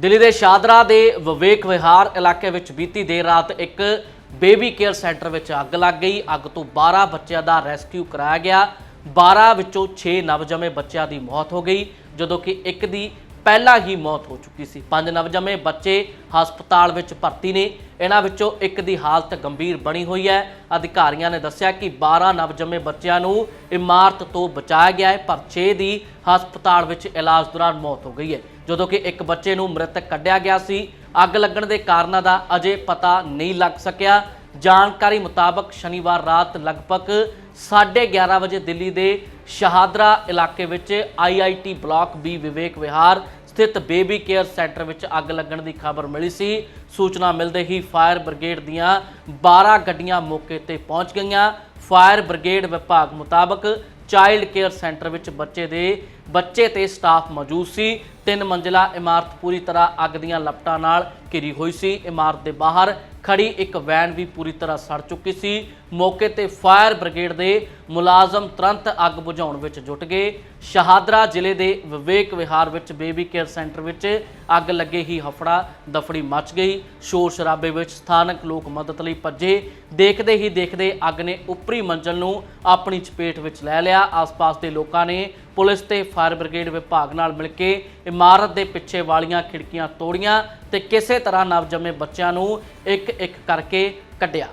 ਦਿੱਲੀ ਦੇ ਸ਼ਾਦਰਾ ਦੇ ਵਿਵੇਕ ਵਿਹਾਰ ਇਲਾਕੇ ਵਿੱਚ ਬੀਤੀ ਦੇਰ ਰਾਤ ਇੱਕ ਬੇਬੀ ਕੇਅਰ ਸੈਂਟਰ ਵਿੱਚ ਅੱਗ ਲੱਗ ਗਈ। ਅੱਗ ਤੋਂ 12 ਬੱਚਿਆਂ ਦਾ ਰੈਸਕਿਊ ਕਰਾਇਆ ਗਿਆ। 12 ਵਿੱਚੋਂ 6 ਨਵਜੰਮੇ ਬੱਚਿਆਂ ਦੀ ਮੌਤ ਹੋ ਗਈ, ਜਦੋਂ ਕਿ ਇੱਕ ਦੀ ਪਹਿਲਾਂ ਹੀ ਮੌਤ ਹੋ ਚੁੱਕੀ ਸੀ। ਪੰਜ ਨਵਜੰਮੇ ਬੱਚੇ ਹਸਪਤਾਲ ਵਿੱਚ ਭਰਤੀ ਨੇ। ਇਹਨਾਂ ਵਿੱਚੋਂ ਇੱਕ ਦੀ ਹਾਲਤ ਗੰਭੀਰ ਬਣੀ ਹੋਈ ਹੈ। ਅਧਿਕਾਰੀਆਂ ਨੇ ਦੱਸਿਆ ਕਿ 12 ਨਵਜੰਮੇ ਬੱਚਿਆਂ ਨੂੰ ਇਮਾਰਤ ਤੋਂ ਬਚਾਇਆ ਗਿਆ ਹੈ, ਪਰ 6 ਦੀ ਹਸਪਤਾਲ ਵਿੱਚ ਇਲਾਜ ਦੌਰਾਨ ਮੌਤ ਹੋ ਗਈ ਹੈ। ਜਦੋਂ ਕਿ ਇੱਕ ਬੱਚੇ ਨੂੰ ਮ੍ਰਿਤਕ ਕੱਢਿਆ ਗਿਆ ਸੀ, ਅੱਗ ਲੱਗਣ ਦੇ ਕਾਰਨਾਂ ਦਾ ਅਜੇ ਪਤਾ ਨਹੀਂ ਲੱਗ ਸਕਿਆ। ਜਾਣਕਾਰੀ ਮੁਤਾਬਕ ਸ਼ਨੀਵਾਰ ਰਾਤ ਲਗਭਗ 11:30 ਵਜੇ ਦਿੱਲੀ ਦੇ ਸ਼ਹਾਦਰਾ ਇਲਾਕੇ ਵਿੱਚ ਆਈਆਈਟੀ ਬਲਾਕ ਬੀ ਵਿਵੇਕ ਵਿਹਾਰ ਸਥਿਤ ਬੇਬੀ ਕੇਅਰ ਸੈਂਟਰ ਵਿੱਚ ਅੱਗ ਲੱਗਣ ਦੀ ਖਬਰ ਮਿਲੀ ਸੀ। ਸੂਚਨਾ ਮਿਲਦੇ ਹੀ ਫਾਇਰ ਬ੍ਰਿਗੇਡ ਦੀਆਂ 12 ਗੱਡੀਆਂ ਮੌਕੇ ਤੇ ਪਹੁੰਚ ਗਈਆਂ। ਫਾਇਰ ਬ੍ਰਿਗੇਡ ਵਿਭਾਗ ਮੁਤਾਬਕ ਚਾਈਲਡ ਕੇਅਰ ਸੈਂਟਰ ਵਿੱਚ ਬੱਚੇ ਦੇ, ਬੱਚੇ ਤੇ ਸਟਾਫ ਮੌਜੂਦ ਸੀ। ਤਿੰਨ ਮੰਜ਼ਿਲਾ ਇਮਾਰਤ ਪੂਰੀ ਤਰ੍ਹਾਂ ਅੱਗ ਦੀਆਂ ਲਪਟਾਂ ਨਾਲ ਘਿਰੀ ਹੋਈ ਸੀ। ਇਮਾਰਤ ਦੇ ਬਾਹਰ ਖੜੀ ਇੱਕ ਵੈਨ ਵੀ ਪੂਰੀ ਤਰ੍ਹਾਂ ਸੜ ਚੁੱਕੀ ਸੀ। ਮੌਕੇ ਤੇ ਫਾਇਰ ਬ੍ਰਿਗੇਡ ਦੇ ਮੁਲਾਜ਼ਮ ਤੁਰੰਤ ਅੱਗ ਬੁਝਾਉਣ ਵਿੱਚ ਜੁਟ ਗਏ। ਸ਼ਹਾਦਰਾ ਜ਼ਿਲ੍ਹੇ ਦੇ ਵਿਵੇਕ ਵਿਹਾਰ ਵਿੱਚ ਬੇਬੀ ਕੇਅਰ ਸੈਂਟਰ ਵਿੱਚ ਅੱਗ ਲੱਗੇ ਹੀ ਹਫੜਾ ਦਫੜੀ ਮਚ ਗਈ। ਸ਼ੋਰ ਸ਼ਰਾਬੇ ਵਿੱਚ ਸਥਾਨਕ ਲੋਕ ਮਦਦ ਲਈ ਭੱਜੇ, ਦੇਖਦੇ ਹੀ ਦੇਖਦੇ ਅੱਗ ਨੇ ਉੱਪਰੀ ਮੰਜ਼ਲ ਨੂੰ ਆਪਣੀ ਚਪੇਟ ਵਿੱਚ ਲੈ ਲਿਆ। ਆਸ-ਪਾਸ ਦੇ ਲੋਕਾਂ ਨੇ ਪੁਲਿਸ ਤੇ ਫਾਇਰ ਬ੍ਰਿਗੇਡ ਵਿਭਾਗ ਨਾਲ ਮਿਲ ਕੇ ਇਮਾਰਤ ਦੇ ਪਿੱਛੇ ਵਾਲੀਆਂ ਖਿੜਕੀਆਂ ਤੋੜੀਆਂ ਤੇ ਕਿਸੇ ਤਰ੍ਹਾਂ ਨਵਜੰਮੇ ਬੱਚਿਆਂ ਨੂੰ ਇੱਕ ਇੱਕ ਕਰਕੇ ਕੱਢਿਆ।